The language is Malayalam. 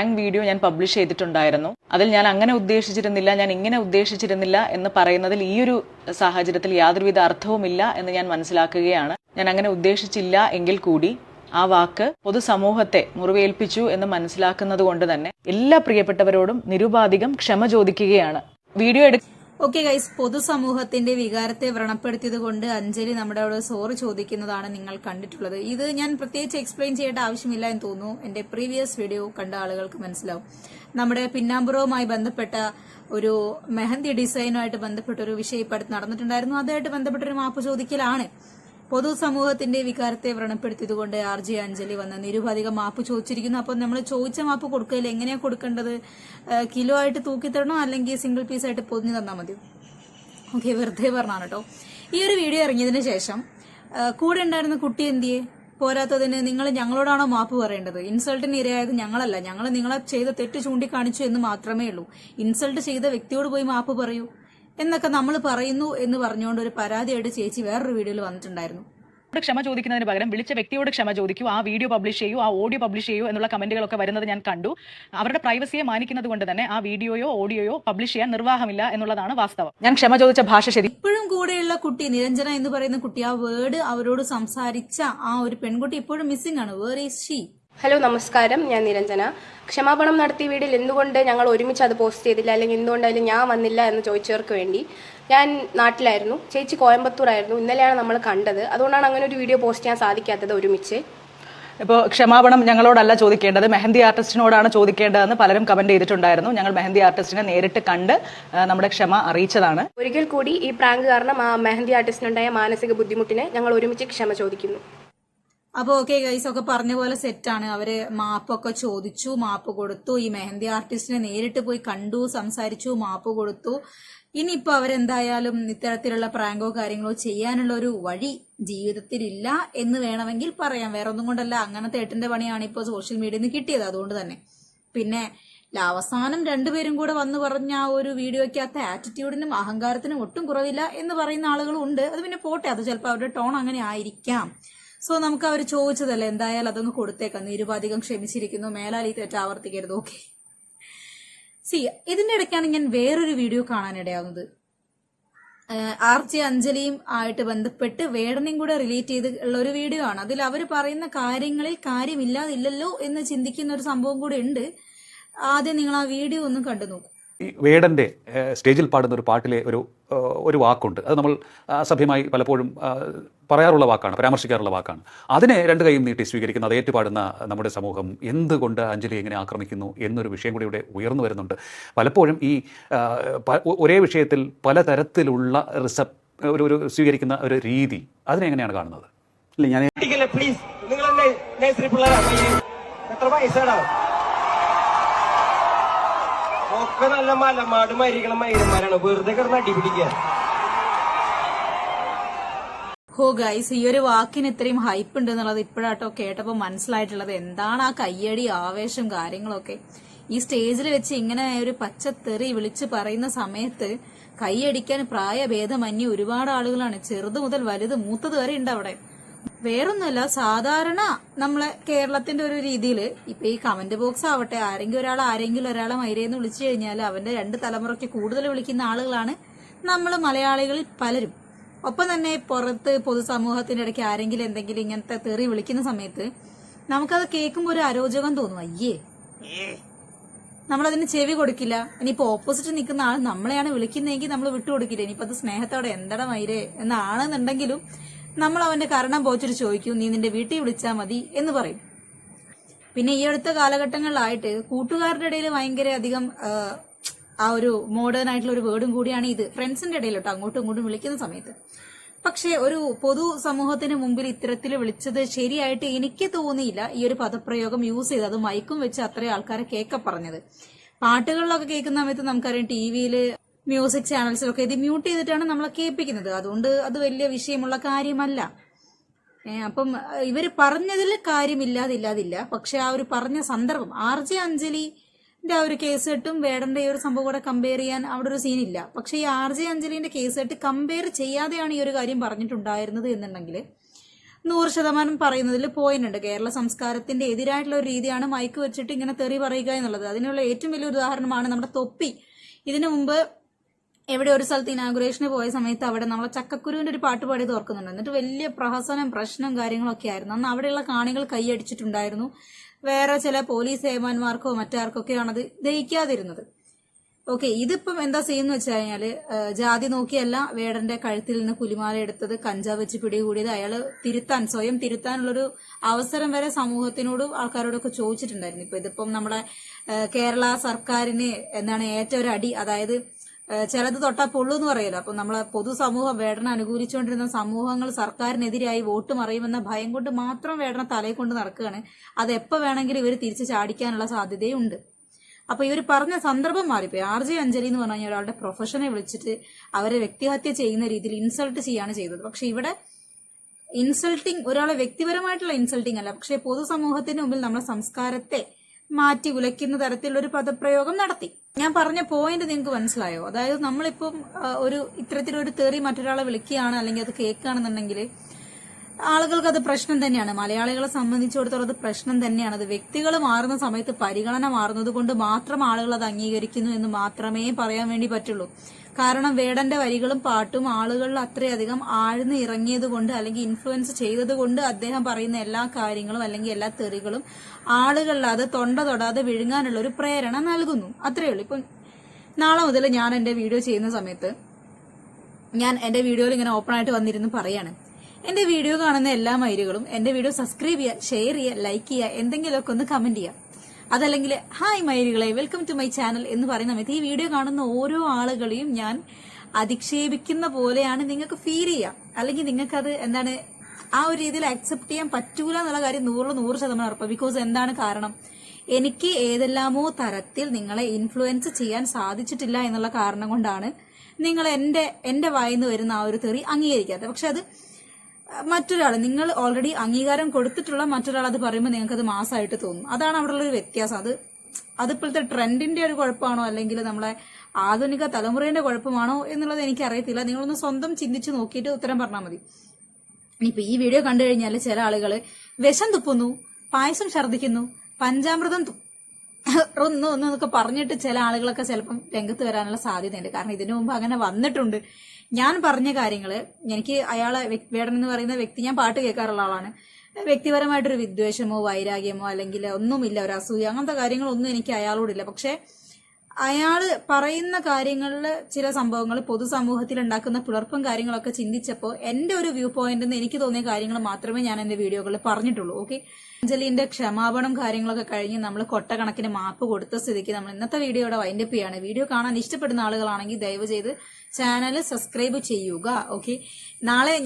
പ്രാങ്ക് വീഡിയോ ഞാൻ പബ്ലിഷ് ചെയ്തിട്ടുണ്ടായിരുന്നു. അതിൽ ഞാൻ അങ്ങനെ ഉദ്ദേശിച്ചിരുന്നില്ല ഞാൻ ഇങ്ങനെ ഉദ്ദേശിച്ചിരുന്നില്ല എന്ന് പറയുന്നതിൽ ഈ ഒരു സാഹചര്യത്തിൽ യാതൊരുവിധ അർത്ഥവുമില്ല എന്ന് ഞാൻ മനസ്സിലാക്കുകയാണ്. ഞാൻ അങ്ങനെ ഉദ്ദേശിച്ചില്ല എങ്കിൽ കൂടി ആ വാക്ക് പൊതുസമൂഹത്തെ മുറിവേൽപ്പിച്ചു എന്ന് മനസ്സിലാക്കുന്നത് കൊണ്ട് തന്നെ എല്ലാ പ്രിയപ്പെട്ടവരോടും നിരുപാധികം ക്ഷമ ചോദിക്കുകയാണ്. വീഡിയോ എടു ഓക്കെ ഗൈസ് പൊതുസമൂഹത്തിന്റെ വികാരത്തെ വ്രണപ്പെടുത്തിയത് കൊണ്ട് അഞ്ജലി നമ്മുടെ അവിടെ സോറി ചോദിക്കുന്നതാണ് നിങ്ങൾ കണ്ടിട്ടുള്ളത്. ഇത് ഞാൻ പ്രത്യേകിച്ച് എക്സ്പ്ലെയിൻ ചെയ്യേണ്ട ആവശ്യമില്ല എന്ന് തോന്നുന്നു. എന്റെ പ്രീവിയസ് വീഡിയോ കണ്ട ആളുകൾക്ക് മനസ്സിലാവും. നമ്മുടെ പിന്നാമ്പുറവുമായി ബന്ധപ്പെട്ട ഒരു മെഹന്തി ഡിസൈനുമായിട്ട് ബന്ധപ്പെട്ട ഒരു വിഷയം ഇപ്പം നടന്നിട്ടുണ്ടായിരുന്നു. അതുമായിട്ട് ബന്ധപ്പെട്ട ഒരു മാപ്പ് ചോദിക്കലാണ്. പൊതുസമൂഹത്തിന്റെ വികാരത്തെ വ്രണപ്പെടുത്തിയതുകൊണ്ട് ആർ ജെ അഞ്ജലി വന്ന് നിരുപാധികം മാപ്പ് ചോദിച്ചിരിക്കുന്നു. അപ്പോൾ നമ്മൾ ചോദിച്ച മാപ്പ് കൊടുക്കയിൽ എങ്ങനെയാണ് കൊടുക്കേണ്ടത്? കിലോ ആയിട്ട് തൂക്കി തരണോ അല്ലെങ്കിൽ സിംഗിൾ പീസ് ആയിട്ട് പൊതിഞ്ഞു തന്നാൽ മതിയോ? ഓക്കെ വെറുതെ പറഞ്ഞാണ് കേട്ടോ. ഈ ഒരു വീഡിയോ ഇറങ്ങിയതിന് ശേഷം കൂടെ ഉണ്ടായിരുന്ന കുട്ടി എന്തിയെ? പോരാത്തതിന് നിങ്ങൾ ഞങ്ങളോടാണോ മാപ്പ് പറയേണ്ടത്? ഇൻസൾട്ടിന് ഇരയായത് ഞങ്ങളല്ല. ഞങ്ങൾ നിങ്ങളെ ചെയ്ത തെറ്റ് ചൂണ്ടിക്കാണിച്ചു എന്ന് മാത്രമേ ഉള്ളൂ. ഇൻസൾട്ട് ചെയ്ത വ്യക്തിയോട് പോയി മാപ്പ് പറയൂ. എന്നൊക്കെ നമ്മൾ പറയുന്നു എന്ന് പറഞ്ഞുകൊണ്ട് ഒരു പരാതിയായിട്ട് ചേച്ചി വേറൊരു വീഡിയോയിൽ വന്നിട്ടുണ്ടായിരുന്നു. ോട് ക്ഷമ ചോദിക്കുന്നതിന് പകരം വിളിച്ച വ്യക്തിയോട് ക്ഷമ ചോദിക്കൂ. ആ വീഡിയോ പബ്ലിഷ് ചെയ്യൂ ആ ഓഡിയോ പബ്ലിഷ് ചെയ്യൂ എന്നുള്ള കമന്റുകളൊക്കെ വരുന്നത് ഞാൻ കണ്ടു. അവരുടെ പ്രൈവസിയെ മാനിക്കുന്നത് കൊണ്ട് തന്നെ ആ വീഡിയോയോ ഓഡിയോയോ പബ്ലിഷ് ചെയ്യാൻ നിർവാഹമില്ല എന്നുള്ളതാണ് വാസ്തവം. ഞാൻ ക്ഷമ ചോദിച്ച ഭാഷ ശരി. ഇപ്പോഴും കൂടെയുള്ള കുട്ടി നിരഞ്ജന എന്ന് പറയുന്ന കുട്ടി ആ വേർഡ് അവരോട് സംസാരിച്ച ആ ഒരു പെൺകുട്ടി ഇപ്പോഴും മിസ്സിംഗ് ആണ്. വേർ ഈസ് ഷീ ഹലോ നമസ്കാരം. ഞാൻ നിരഞ്ജന. ക്ഷമാപണം നടത്തിയ വീഡിയോയിൽ എന്തുകൊണ്ട് ഞങ്ങൾ ഒരുമിച്ച് അത് പോസ്റ്റ് ചെയ്തില്ല? അല്ലെങ്കിൽ എന്തുകൊണ്ടായാലും ഞാൻ വന്നില്ല എന്ന് ചോദിച്ചവർക്ക് വേണ്ടി ഞാൻ നാട്ടിലായിരുന്നു. ചേച്ചി കോയമ്പത്തൂരായിരുന്നു. ഇന്നലെയാണ് നമ്മൾ കണ്ടത്. അതുകൊണ്ടാണ് അങ്ങനെ ഒരു വീഡിയോ പോസ്റ്റ് ചെയ്യാൻ സാധിക്കാത്തത് ഒരുമിച്ച്. ഇപ്പോൾ ക്ഷമാപണം ഞങ്ങളോടല്ല ചോദിക്കേണ്ടത്. മെഹന്തി ആർട്ടിസ്റ്റിനോടാണ് ചോദിക്കേണ്ടതെന്ന് പലരും കമന്റ് ചെയ്തിട്ടുണ്ടായിരുന്നു. ഞങ്ങൾ മെഹന്തി ആർട്ടിസ്റ്റിനെ നേരിട്ട് കണ്ട് നമ്മുടെ ക്ഷമ അറിയിച്ചതാണ്. ഒരിക്കൽ കൂടി ഈ പ്രാങ്ക് കാരണം ആ മെഹന്തി ആർട്ടിസ്റ്റിനുണ്ടായ മാനസിക ബുദ്ധിമുട്ടിനെ ഞങ്ങൾ ഒരുമിച്ച് ക്ഷമ ചോദിക്കുന്നു. അപ്പൊ ഓക്കെ ഗൈസ് ഒക്കെ പറഞ്ഞ പോലെ സെറ്റാണ് അവർ മാപ്പൊക്കെ ചോദിച്ചു മാപ്പ് കൊടുത്തു. ഈ മെഹന്തി ആർട്ടിസ്റ്റിനെ നേരിട്ട് പോയി കണ്ടു സംസാരിച്ചു മാപ്പ് കൊടുത്തു. ഇനിയിപ്പോ അവരെന്തായാലും ഇത്തരത്തിലുള്ള പ്രാങ്കോ കാര്യങ്ങളോ ചെയ്യാനുള്ള ഒരു വഴി ജീവിതത്തിലില്ല എന്ന് വേണമെങ്കിൽ പറയാം. വേറെ ഒന്നും കൊണ്ടല്ല അങ്ങനത്തെ എട്ടിന്റെ പണിയാണ് ഇപ്പോൾ സോഷ്യൽ മീഡിയയിൽ നിന്ന് കിട്ടിയത് അതുകൊണ്ട് തന്നെ. പിന്നെ അവസാനം രണ്ടുപേരും കൂടെ വന്ന് പറഞ്ഞ ആ ഒരു വീഡിയോയ്ക്കകത്ത് ആറ്റിറ്റ്യൂഡിനും അഹങ്കാരത്തിനും ഒട്ടും കുറവില്ല എന്ന് പറയുന്ന ആളുകളും ഉണ്ട്. അത് പിന്നെ പോട്ടെ അത് ചിലപ്പോൾ അവരുടെ ടോൺ അങ്ങനെ ആയിരിക്കാം. സോ നമുക്ക് അവർ ചോദിച്ചതല്ലേ എന്തായാലും അതൊന്ന് കൊടുത്തേക്കാം. നിരുപാധികം ക്ഷമിച്ചിരിക്കുന്നു. മേലാൽ ഈ തെറ്റ് ആവർത്തിക്കരുത് ഓക്കെ സി ഇതിന്റെ ഇടയ്ക്കാണ് ഞാൻ വേറൊരു വീഡിയോ കാണാനിടയാവുന്നത്. ആർ ജെ അഞ്ജലിയും ആയിട്ട് ബന്ധപ്പെട്ട് വേടനെയും കൂടെ റിലേറ്റ് ചെയ്ത് ഉള്ള ഒരു വീഡിയോ ആണ്. അതിൽ അവർ പറയുന്ന കാര്യങ്ങളിൽ കാര്യമില്ലാതില്ലല്ലോ എന്ന് ചിന്തിക്കുന്ന ഒരു സംഭവം കൂടെ ഉണ്ട്. ആദ്യം നിങ്ങൾ ആ വീഡിയോ ഒന്ന് കണ്ടു നോക്കൂ ഈ വേടന്റെ സ്റ്റേജിൽ പാടുന്ന ഒരു പാട്ടിലെ ഒരു ഒരു വാക്കുണ്ട്. അത് നമ്മൾ സഭ്യമായി പലപ്പോഴും പറയാറുള്ള വാക്കാണ് പരാമർശിക്കാറുള്ള വാക്കാണ്. അതിനെ രണ്ട് കൈയും നീട്ടി സ്വീകരിക്കുന്ന അത് ഏറ്റുപാടുന്ന നമ്മുടെ സമൂഹം എന്തുകൊണ്ട് അഞ്ജലി എങ്ങനെ ആക്രമിക്കുന്നു എന്നൊരു വിഷയം കൂടി ഇവിടെ ഉയർന്നു വരുന്നുണ്ട്. പലപ്പോഴും ഈ ഒരേ വിഷയത്തിൽ പലതരത്തിലുള്ള റിസപ് ഒരു ഒരു സ്വീകരിക്കുന്ന ഒരു രീതി അതിനെ എങ്ങനെയാണ് കാണുന്നത്? ഇല്ല ഞാൻ പ്ലീസ് നിങ്ങൾ എത്ര വയസ്സാടാ ഒക്കെ നല്ല മലമാട് മരിക്കണ മൈരന്മാരാണ് വെറുതെ കിടന്ന് അടി പിടിക്കുക. ഹോ ഗൈസ് ഈ ഒരു വാക്കിന് ഇത്രയും ഹൈപ്പ് ഉണ്ട് എന്നുള്ളത് ഇപ്പോഴാട്ടോ കേട്ടപ്പോൾ മനസ്സിലായിട്ടുള്ളത്. എന്താണ് ആ കയ്യടി ആവേശം കാര്യങ്ങളൊക്കെ? ഈ സ്റ്റേജിൽ വെച്ച് ഇങ്ങനെ ഒരു പച്ചത്തെറി വിളിച്ച് പറയുന്ന സമയത്ത് കൈയടിക്കാൻ പ്രായഭേദമന്യേ ഒരുപാട് ആളുകളാണ്. ചെറുത് മുതൽ വലുത് മൂത്തത് വരെ ഉണ്ട് അവിടെ. വേറൊന്നുമല്ല സാധാരണ നമ്മളെ കേരളത്തിന്റെ ഒരു രീതിയിൽ ഇപ്പൊ ഈ കമന്റ് ബോക്സ് ആവട്ടെ ആരെങ്കിലും ഒരാൾ ആരെങ്കിലും ഒരാളെ മൈരേന്ന് വിളിച്ചു കഴിഞ്ഞാൽ അവന്റെ രണ്ട് തലമുറയ്ക്ക് കൂടുതൽ വിളിക്കുന്ന ആളുകളാണ് നമ്മൾ മലയാളികളിൽ പലരും. ഒപ്പം തന്നെ പുറത്ത് പൊതുസമൂഹത്തിന്റെ ഇടയ്ക്ക് ആരെങ്കിലും എന്തെങ്കിലും ഇങ്ങനത്തെ തെറി വിളിക്കുന്ന സമയത്ത് നമുക്കത് കേൾക്കുമ്പോൾ ഒരു അരോചകം തോന്നും. അയ്യേ. നമ്മളതിന് ചെവി കൊടുക്കില്ല. ഇനിയിപ്പോ ഓപ്പോസിറ്റ് നിൽക്കുന്ന ആൾ നമ്മളെയാണ് വിളിക്കുന്നതെങ്കിൽ നമ്മൾ വിട്ടുകൊടുക്കില്ല. ഇനിയിപ്പോ അത് സ്നേഹത്തോടെ എന്തട മൈരേ? എന്നാണെന്നുണ്ടെങ്കിലും നമ്മൾ അവന്റെ കരണം പോച്ചിട്ട് ചോദിക്കും നീ നിന്റെ വീട്ടിൽ വിളിച്ചാൽ മതി എന്ന് പറയും. പിന്നെ ഈ അടുത്ത കാലഘട്ടങ്ങളിലായിട്ട് കൂട്ടുകാരുടെ ഇടയിൽ ഭയങ്കര അധികം ആ, ഒരു മോഡേൺ ആയിട്ടുള്ള ഒരു വേർഡും കൂടിയാണ് ഇത്. ഫ്രണ്ട്സിന്റെ ഇടയിൽ കേട്ടോ അങ്ങോട്ടും ഇങ്ങോട്ടും വിളിക്കുന്ന സമയത്ത്. പക്ഷേ ഒരു പൊതു സമൂഹത്തിന് മുമ്പിൽ ഇത്തരത്തിൽ വിളിച്ചത് ശരിയായിട്ട് എനിക്ക് തോന്നിയില്ല. ഈ ഒരു പദപ്രയോഗം യൂസ് ചെയ്ത് അത് മൈക്കും വെച്ച് അത്രയും ആൾക്കാരെ കേക്ക പറഞ്ഞത്. പാട്ടുകളിലൊക്കെ കേൾക്കുന്ന സമയത്ത് നമുക്കറിയാം ടി വിയിൽ മ്യൂസിക് ചാനൽസിലൊക്കെ ഇത് മ്യൂട്ട് ചെയ്തിട്ടാണ് നമ്മൾ കേൾപ്പിക്കുന്നത്. അതുകൊണ്ട് അത് വലിയ വിഷയമുള്ള കാര്യമല്ല. അപ്പം ഇവർ പറഞ്ഞതിൽ കാര്യമില്ലാതില്ലാതില്ല പക്ഷെ ആ ഒരു പറഞ്ഞ സന്ദർഭം ആർ ജെ അഞ്ജലിന്റെ ആ ഒരു കേസ് കെട്ടും വേടന്റെ ഈ ഒരു സംഭവം കൂടെ കമ്പയർ ചെയ്യാൻ അവിടെ ഒരു സീനില്ല പക്ഷെ ഈ ആർ ജെ അഞ്ജലിന്റെ കേസ് കെട്ട് കമ്പയർ ചെയ്യാതെയാണ് ഈ ഒരു കാര്യം പറഞ്ഞിട്ടുണ്ടായിരുന്നത് എന്നുണ്ടെങ്കിൽ നൂറ് ശതമാനം പറയുന്നതിൽ പോയിന്റ് ഉണ്ട്. കേരള സംസ്കാരത്തിന്റെ എതിരായിട്ടുള്ള ഒരു രീതിയാണ് മയക്ക് വെച്ചിട്ട് ഇങ്ങനെ തെറി പറയുക എന്നുള്ളത്. അതിനുള്ള ഏറ്റവും വലിയ ഉദാഹരണമാണ് നമ്മുടെ തൊപ്പി. ഇതിനു മുമ്പ് എവിടെ ഒരു സ്ഥലത്ത് ഇനാഗുറേഷന് പോയ സമയത്ത് അവിടെ നമ്മളെ ചക്കക്കുരുവിന്റെ ഒരു പാട്ട് പാടി ഓർക്കുന്നുണ്ട്. എന്നിട്ട് വലിയ പ്രഹസനം പ്രശ്നം കാര്യങ്ങളൊക്കെ ആയിരുന്നു. അന്ന് അവിടെയുള്ള കാണികൾ കൈയടിച്ചിട്ടുണ്ടായിരുന്നു വേറെ ചില പോലീസ് ഏമാന്മാർക്കോ മറ്റാർക്കൊക്കെയാണ് അത് ദഹിക്കാതിരുന്നത്. ഓക്കെ ഇതിപ്പം എന്താ ചെയ്യുന്ന വെച്ച് കഴിഞ്ഞാൽ ജാതി നോക്കിയല്ല വേടന്റെ കഴുത്തിൽ നിന്ന് പുലിമാല എടുത്തത് കഞ്ചാവ് വെച്ച് പിടികൂടിയത് അയാൾ തിരുത്താൻ സ്വയം തിരുത്താനുള്ളൊരു അവസരം വരെ സമൂഹത്തിനോട് ആൾക്കാരോടൊക്കെ ചോദിച്ചിട്ടുണ്ടായിരുന്നു. ഇപ്പൊ ഇതിപ്പം നമ്മുടെ കേരള സർക്കാരിന് എന്താണ് ഏറ്റവും ഒരു അടി അതായത് ചിലത് തൊട്ടാ പൊള്ളു എന്ന് പറയല്ലോ. അപ്പൊ നമ്മളെ പൊതുസമൂഹം വേടന അനുകൂലിച്ചുകൊണ്ടിരുന്ന സമൂഹങ്ങൾ സർക്കാരിനെതിരായി വോട്ട് മറിയുമെന്ന ഭയം കൊണ്ട് മാത്രം വേടന തലയിൽ കൊണ്ട് നടക്കുകയാണ്. അത് എപ്പോ വേണമെങ്കിലും ഇവർ തിരിച്ചു ചാടിക്കാനുള്ള സാധ്യതയുണ്ട്. അപ്പൊ ഇവർ പറഞ്ഞ സന്ദർഭം മാറിപ്പോയി ആർ ജെ അഞ്ജലി എന്ന് പറഞ്ഞ ഒരാളുടെ പ്രൊഫഷനെ വിളിച്ചിട്ട് അവരെ വ്യക്തിഹത്യ ചെയ്യുന്ന രീതിയിൽ ഇൻസൾട്ട് ചെയ്യാണ് ചെയ്തത്. പക്ഷെ ഇവിടെ ഇൻസൾട്ടിങ് ഒരാളെ വ്യക്തിപരമായിട്ടുള്ള ഇൻസൾട്ടിങ് അല്ല. പക്ഷെ പൊതുസമൂഹത്തിന് മുമ്പിൽ നമ്മുടെ സംസ്കാരത്തെ മാറ്റി ഉലയ്ക്കുന്ന തരത്തിലുള്ള ഒരു പദപ്രയോഗം നടത്തി. ഞാൻ പറഞ്ഞ പോയിന്റ് നിങ്ങൾക്ക് മനസ്സിലായോ? അതായത് നമ്മളിപ്പം ഒരു ഇത്തരത്തിലൊരു തേറി മറ്റൊരാളെ വിളിക്കുകയാണ് അല്ലെങ്കിൽ അത് കേൾക്കുകയാണെന്നുണ്ടെങ്കിൽ ആളുകൾക്ക് അത് പ്രശ്നം തന്നെയാണ്. മലയാളികളെ സംബന്ധിച്ചിടത്തോളം അത് പ്രശ്നം തന്നെയാണ്. അത് വ്യക്തികൾ മാറുന്ന സമയത്ത് പരിഗണന മാറുന്നത് കൊണ്ട് മാത്രം ആളുകൾ അത് അംഗീകരിക്കുന്നു എന്ന് മാത്രമേ പറയാൻ വേണ്ടി പറ്റുള്ളൂ. കാരണം വേടന്റെ വരികളും പാട്ടും ആളുകളിൽ അത്രയധികം ആഴ്ന്ന് ഇറങ്ങിയത് കൊണ്ട് അല്ലെങ്കിൽ ഇൻഫ്ലുവൻസ് ചെയ്തത് കൊണ്ട് അദ്ദേഹം പറയുന്ന എല്ലാ കാര്യങ്ങളും അല്ലെങ്കിൽ എല്ലാ തെറികളും ആളുകളിൽ അത് തൊണ്ട തൊടാതെ വിഴുങ്ങാനുള്ള ഒരു പ്രേരണ നൽകുന്നു. അത്രയേ ഉള്ളൂ. ഇപ്പം നാളെ മുതൽ ഞാൻ എന്റെ വീഡിയോ ചെയ്യുന്ന സമയത്ത് ഞാൻ എന്റെ വീഡിയോയിൽ ഇങ്ങനെ ഓപ്പൺ ആയിട്ട് വന്നിരുന്ന് പറയാണ്. എന്റെ വീഡിയോ കാണുന്ന എല്ലാ മൈലുകളും എന്റെ വീഡിയോ സബ്സ്ക്രൈബ് ചെയ്യുക ഷെയർ ചെയ്യുക ലൈക്ക് ചെയ്യുക എന്തെങ്കിലുമൊക്കെ ഒന്ന് കമന്റ് ചെയ്യുക. അതല്ലെങ്കിൽ ഹായ് മൈരികളെ വെൽക്കം ടു മൈ ചാനൽ എന്ന് പറയുന്ന സമയത്ത് ഈ വീഡിയോ കാണുന്ന ഓരോ ആളുകളെയും ഞാൻ അധിക്ഷേപിക്കുന്ന പോലെയാണ് നിങ്ങൾക്ക് ഫീൽ ചെയ്യാം. അല്ലെങ്കിൽ നിങ്ങൾക്കത് എന്താണ് ആ ഒരു രീതിയിൽ അക്സെപ്റ്റ് ചെയ്യാൻ പറ്റൂല എന്നുള്ള കാര്യം നൂറിൽ നൂറ് ശതമാനം ഉറപ്പ്. ബിക്കോസ് എന്താണ് കാരണം? എനിക്ക് ഏതെല്ലാമോ തരത്തിൽ നിങ്ങളെ ഇൻഫ്ലുവൻസ് ചെയ്യാൻ സാധിച്ചിട്ടില്ല എന്നുള്ള കാരണം കൊണ്ടാണ് നിങ്ങൾ എന്റെ എന്റെ വായിന്ന് വരുന്ന ആ ഒരു തെറി അംഗീകരിക്കാത്തത്. പക്ഷെ അത് മറ്റൊരാൾ നിങ്ങൾ ഓൾറെഡി അംഗീകാരം കൊടുത്തിട്ടുള്ള മറ്റൊരാൾ അത് പറയുമ്പോൾ നിങ്ങൾക്ക് അത് മാസമായിട്ട് തോന്നും. അതാണ് അവിടെ ഉള്ള ഒരു വ്യത്യാസം. അത് അതിപ്പോഴത്തെ ട്രെൻഡിന്റെ ഒരു കുഴപ്പമാണോ അല്ലെങ്കിൽ നമ്മളെ ആധുനിക തലമുറയുടെ കുഴപ്പമാണോ എന്നുള്ളത് എനിക്ക് അറിയത്തില്ല നിങ്ങളൊന്ന് സ്വന്തം ചിന്തിച്ച് നോക്കിയിട്ട് ഉത്തരം പറഞ്ഞാൽ മതി. ഇനിയിപ്പോ ഈ വീഡിയോ കണ്ടു കഴിഞ്ഞാൽ ചില ആളുകൾ വിഷം തുപ്പുന്നു പായസം ഛർദ്ദിക്കുന്നു പഞ്ചാമൃതം ഒന്ന് ഒന്നൊക്കെ പറഞ്ഞിട്ട് ചില ആളുകളൊക്കെ ചിലപ്പം രംഗത്ത് വരാനുള്ള സാധ്യതയുണ്ട്. കാരണം ഇതിനു മുമ്പ് അങ്ങനെ വന്നിട്ടുണ്ട്. ഞാൻ പറഞ്ഞ കാര്യങ്ങൾ എനിക്ക് അയാളെ വേടൻ എന്ന് പറയുന്ന വ്യക്തി ഞാൻ പാട്ട് കേൾക്കാറുള്ള ആളാണ്. വ്യക്തിപരമായിട്ടൊരു വിദ്വേഷമോ വൈരാഗ്യമോ അല്ലെങ്കിൽ ഒന്നുമില്ല ഒരു അസൂയ അങ്ങനത്തെ കാര്യങ്ങളൊന്നും എനിക്ക് അയാളോടില്ല. പക്ഷെ അയാൾ പറയുന്ന കാര്യങ്ങളിൽ ചില സംഭവങ്ങൾ പൊതുസമൂഹത്തിൽ ഉണ്ടാക്കുന്ന പിളർപ്പും കാര്യങ്ങളൊക്കെ ചിന്തിച്ചപ്പോൾ എന്റെ ഒരു വ്യൂ പോയിന്റിൽ നിന്ന് എനിക്ക് തോന്നിയ കാര്യങ്ങൾ മാത്രമേ ഞാൻ എന്റെ വീഡിയോകളിൽ പറഞ്ഞിട്ടുള്ളൂ ഓക്കെ? അഞ്ജലിന്റെ ക്ഷമാപണം കാര്യങ്ങളൊക്കെ കഴിഞ്ഞ് നമ്മൾ കൊട്ടക്കണക്കിന് മാപ്പ് കൊടുത്ത സ്ഥിതിക്ക് നമ്മൾ ഇന്നത്തെ വീഡിയോയുടെ വൈൻഡപ്പ് ചെയ്യാണ്. വീഡിയോ കാണാൻ ഇഷ്ടപ്പെടുന്ന ആളുകളാണെങ്കിൽ ദയവ് ചെയ്ത് ചാനൽ സബ്സ്ക്രൈബ് ചെയ്യുക ഓക്കെ? നാളെ